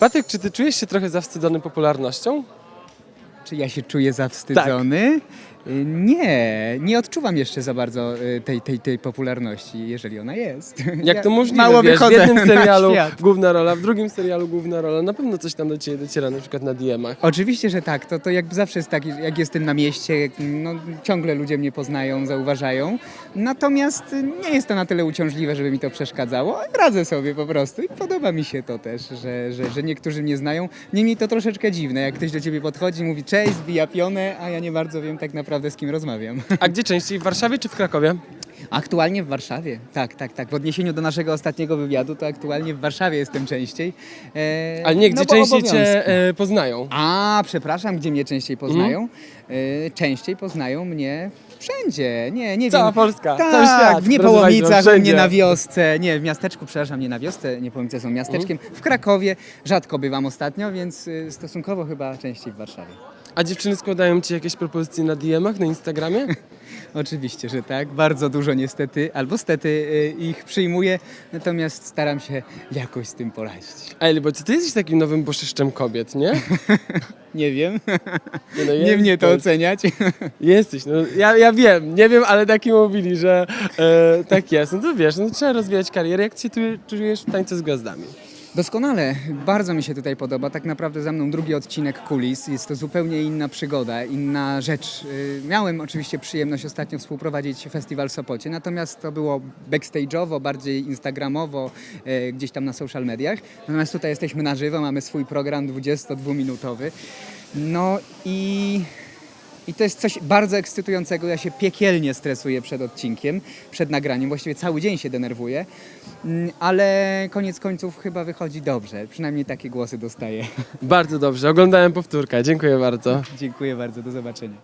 Patryk, czy ty czujesz się trochę zawstydzony popularnością? Czy ja się czuję zawstydzony? Y, Nie, nie odczuwam jeszcze za bardzo y, tej, tej, tej popularności, jeżeli ona jest. Jak Ja to możliwe, Mało wiesz, w jednym serialu główna rola, w drugim serialu główna rola, na pewno coś tam do ciebie dociera, na przykład na DM-ach. Oczywiście, że tak. To, to jakby zawsze jest tak, jak jestem na mieście, no, ciągle ludzie mnie poznają, zauważają. Natomiast nie jest to na tyle uciążliwe, żeby mi to przeszkadzało. Radzę sobie po prostu i podoba mi się to też, że, że, że niektórzy mnie znają. Niemniej to troszeczkę dziwne, jak ktoś do ciebie podchodzi, mówi cześć, zbija pionę, a ja nie bardzo wiem tak naprawdę z kim rozmawiam. A gdzie częściej, w Warszawie czy w Krakowie? Aktualnie w Warszawie. Tak, tak, tak. W odniesieniu do naszego ostatniego wywiadu, to aktualnie w Warszawie jestem częściej. E, Ale nie, gdzie no bo częściej obowiązki. cię e, poznają. A, przepraszam, gdzie mnie częściej poznają? Mhm. E, częściej poznają mnie wszędzie. Nie, nie Cała wiem. Polska, tak, cały świat. W Państwo, Niepołomicach, u wszędzie. mnie na wiosce. Nie, w miasteczku, przepraszam, nie na wiosce. Niepołomice są miasteczkiem. Mhm. W Krakowie rzadko bywam ostatnio, więc y, stosunkowo chyba częściej w Warszawie. A dziewczyny składają ci jakieś propozycje na DM-ach, na Instagramie? Oczywiście, że tak. Bardzo dużo niestety, albo stety y, ich przyjmuję, natomiast staram się jakoś z tym poradzić. Ej, bo ty, ty jesteś takim nowym bożyszczem kobiet, nie? Nie wiem, Nie, no, nie mnie to oceniać. Jesteś, no ja, ja wiem, nie wiem, ale taki mówili, że e, tak jest. No to wiesz, no trzeba rozwijać karierę. Jak się tu czujesz w tańcu z gwiazdami? Doskonale, bardzo mi się tutaj podoba. Tak naprawdę za mną drugi odcinek kulis. Jest to zupełnie inna przygoda, inna rzecz. Y, Miałem oczywiście przyjemność ostatnio współprowadzić festiwal w Sopocie, natomiast to było backstage'owo, bardziej instagramowo, y, gdzieś tam na social mediach. Natomiast tutaj jesteśmy na żywo, mamy swój program 22-minutowy. No i i to jest coś bardzo ekscytującego. Ja się piekielnie stresuję przed odcinkiem, przed nagraniem. Właściwie cały dzień się denerwuję, Mm, ale koniec końców chyba wychodzi dobrze. Przynajmniej takie głosy dostaję. Bardzo dobrze, oglądałem powtórkę, dziękuję bardzo. Dziękuję bardzo, do zobaczenia.